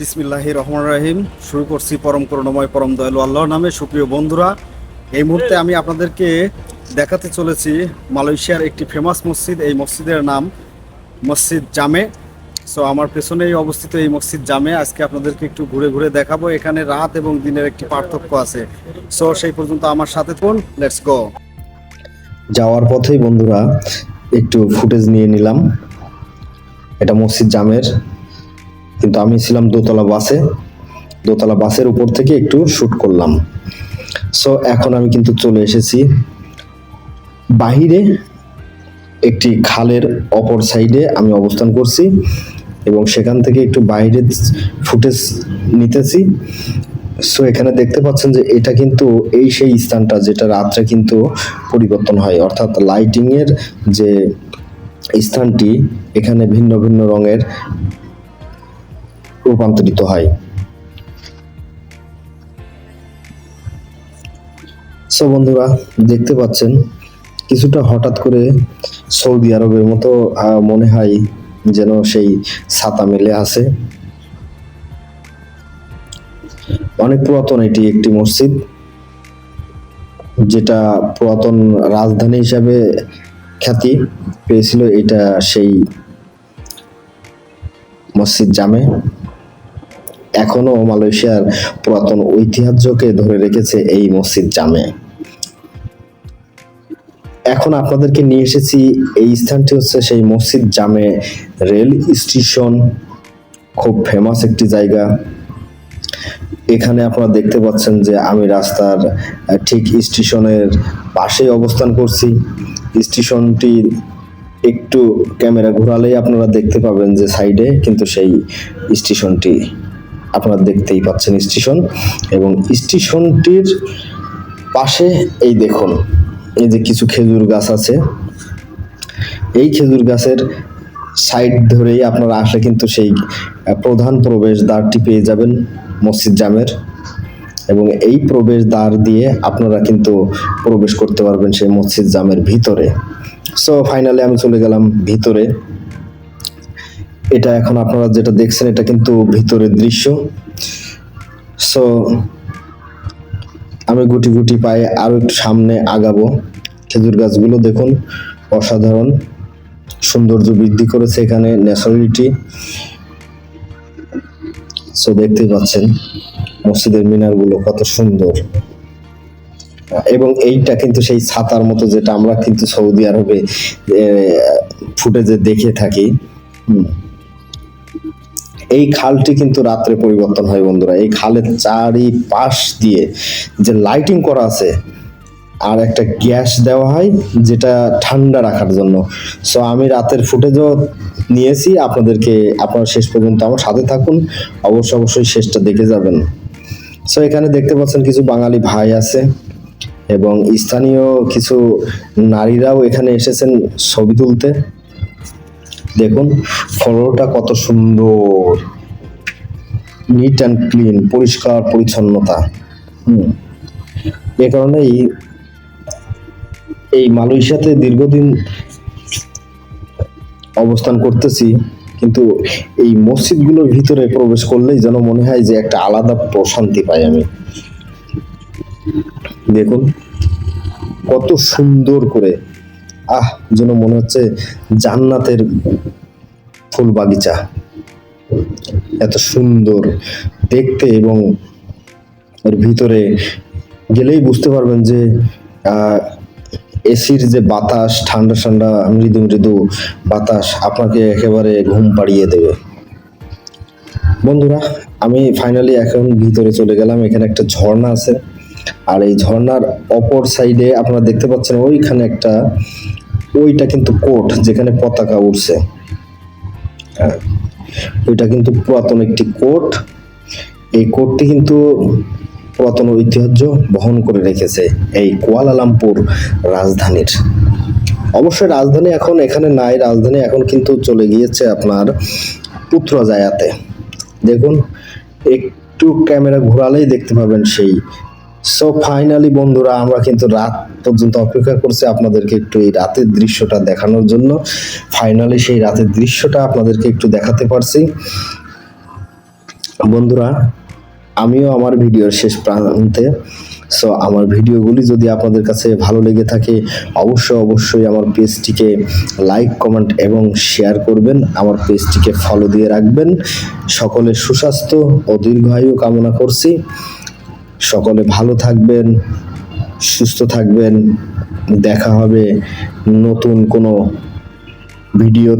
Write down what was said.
বিসমিল্লাহ রহমান রাহিম। শুরু করছি পরম করুণাময়, পরম দয়ালু আল্লাহর নামে। সুপ্রিয় বন্ধুরা, এই মুহূর্তে আমি আপনাদেরকে দেখাতে চলেছি মালয়েশিয়ার একটি ফেমাস মসজিদ। এই মসজিদের নাম মসজিদ জামে। সো আমার পেছনেই অবস্থিত এই মসজিদ জামে। আজকে আপনাদেরকে একটু ঘুরে ঘুরে দেখাবো। এখানে রাত এবং দিনের একটি পার্থক্য আছে। সো সেই পর্যন্ত আমার সাথে থাকুন। লেটস গো যাওয়ার পথেই বন্ধুরা, একটু ফুটেজ নিয়ে নিলাম। এটা মসজিদ জামের কিন্তু আমি ছিলাম দোতলা বাসে। দোতলা বাসের উপর থেকে একটু শ্যুট করলাম। সো এখন আমি কিন্তু চলে এসেছি বাহিরে। একটি খালের অপর সাইডে আমি অবস্থান করছি এবং সেখান থেকে একটু বাইরে ফুটেজ নিতেছি। সো এখানে দেখতে পাচ্ছেন যে এটা কিন্তু এই সেই স্থানটা যেটা রাত্রে কিন্তু পরিবর্তন হয়। অর্থাৎ লাইটিংয়ের যে স্থানটি এখানে ভিন্ন ভিন্ন রঙের রূপান্তরিত হয়। সো বন্ধুরা, দেখতে পাচ্ছেন, কিছুটা হঠাৎ করে সৌদি আরবের মতো মনে হয় যেন সেই ছাতা মেলে আছে। অনেক পুরাতন এটি একটি মসজিদ, যেটা পুরাতন রাজধানী হিসাবে খ্যাতি পেয়েছিল, এটা সেই মসজিদ জামে। এখনও মালয়েশিয়ার পুরাতন ঐতিহ্যকে ধরে রেখেছে এই মসজিদ জামে। এখন আপনাদেরকে নিয়ে এসেছি, এই স্থানটি হচ্ছে সেই মসজিদ জামে রেল স্টেশন, খুব ফেমাস একটি জায়গা। এখানে আপনারা দেখতে পাচ্ছেন যে আমি রাস্তার ঠিক স্টেশনের পাশেই অবস্থান করছি। স্টেশনটির একটু ক্যামেরা ঘোরালেই আপনারা দেখতে পাবেন যে সাইডে কিন্তু সেই স্টেশনটি। আপনারা দেখতেই পাচ্ছেন স্টেশন এবং স্টেশনটির পাশে এই দেখুন, এই যে কিছু খেজুর গাছ আছে। এই খেজুর গাছের সাইড ধরেই আপনারা আসলে কিন্তু সেই প্রধান প্রবেশ দ্বারটি পেয়ে যাবেন মসজিদ জামের। এবং এই প্রবেশ দ্বার দিয়ে আপনারা কিন্তু প্রবেশ করতে পারবেন সেই মসজিদ জামের ভিতরে। সো ফাইনালি আমি চলে গেলাম ভিতরে। এটা এখন আপনারা যেটা দেখছেন, এটা কিন্তু ভিতরের দৃশ্য। সো আমি গুটি গুটি পায়ে আরও একটু সামনে আগাবো। খেজুর গাছগুলো দেখুন, অসাধারণ। সৌন্দর্য বৃদ্ধি করেছে এখানে ন্যাচারালিটি। সো দেখতে পাচ্ছেন, মসজিদের মিনারগুলো কত সুন্দর। এবং এইটা কিন্তু সেই ছাতার মতো যেটা আমরা কিন্তু সৌদি আরবে ফুটেজে দেখে থাকি। এই খালটি কিন্তু রাত্রে পরিবর্তন হয় বন্ধুরা। এই খালের চারি পাশ দিয়ে যে লাইটিং করা আছে, আর একটা গ্যাস দেওয়া হয় যেটা ঠান্ডা রাখার জন্য। সো আমি রাতের ফুটেজও নিয়েছি, আপনাদেরকে, আপনারা শেষ পর্যন্ত আমার সাথে থাকুন। অবশ্যই অবশ্যই শেষটা দেখে যাবেন। সো এখানে দেখতে পাচ্ছেন কিছু বাঙালি ভাই আছে, এবং স্থানীয় কিছু নারীরাও এখানে এসেছেন ছবি তুলতে। দেখুন ফলোটা কত সুন্দর। নিট অ্যান্ড ক্লিন পরিষ্কার পরিচ্ছন্নতা। হুম। এ কারণেই এই মালয়েশিয়াতে দীর্ঘদিন অবস্থান করতেছি, কিন্তু এই মসজিদগুলোর ভিতরে প্রবেশ করলেই যেন মনে হয় যে একটা আলাদা প্রশান্তি পাই আমি। দেখুন, কত সুন্দর করে আহ, যেন মনে হচ্ছে জান্নাতের ফুল বাগিচা। এত সুন্দর দেখতে এবং এর ভিতরে গেলেই বুঝতে পারবেন যে এসির যে বাতাস, ঠান্ডা ঠান্ডা মৃদু মৃদু বাতাস আপনাকে একেবারে ঘুম পাড়িয়ে দেবে। বন্ধুরা, আমি ফাইনালি এখন ভিতরে চলে গেলাম। এখানে একটা ঝর্ণা আছে। আর এই ঝর্ণার অপর সাইডে আপনারা দেখতে পাচ্ছেন ওইখানে একটা ওইটা কিন্তু কোট যেখানে পতাকা উঠছে হ্যাঁ, ওইটা কিন্তু পুরাতন একটি কোট। এই কোটটি কিন্তু পুরাতন ঐতিহ্য বহন করে রেখেছে এই কুয়ালালামপুর রাজধানীর। অবশ্যই রাজধানী এখন এখানে নাই রাজধানী এখন কিন্তু চলে গিয়েছে আপনার পুত্রজায়াতে। দেখুন একটু ক্যামেরা ঘোরালেই দেখতে পাবেন সেই সো ফাইনালি বন্ধুরা, আমরা কিন্তু রাত পর্যন্ত অপেক্ষা করছি আপনাদেরকে একটু এই রাতের দৃশ্যটা দেখানোর জন্য। ফাইনালি সেই রাতের দৃশ্যটা আপনাদেরকে একটু দেখাতে পারছি। বন্ধুরা, আমিও আমার ভিডিওর শেষ প্রান্তে। সো আমার ভিডিওগুলি যদি আপনাদের কাছে ভালো লেগে থাকে, অবশ্যই অবশ্যই আমার পেজটিকে লাইক কমেন্ট এবং শেয়ার করবেন। আমার পেজটিকে ফলো দিয়ে রাখবেন। সকলের সুস্বাস্থ্য ও দীর্ঘায়ু কামনা করছি। সকলে ভালো থাকবেন সুস্থ থাকবেন। দেখা হবে নতুন কোনো ভিডিও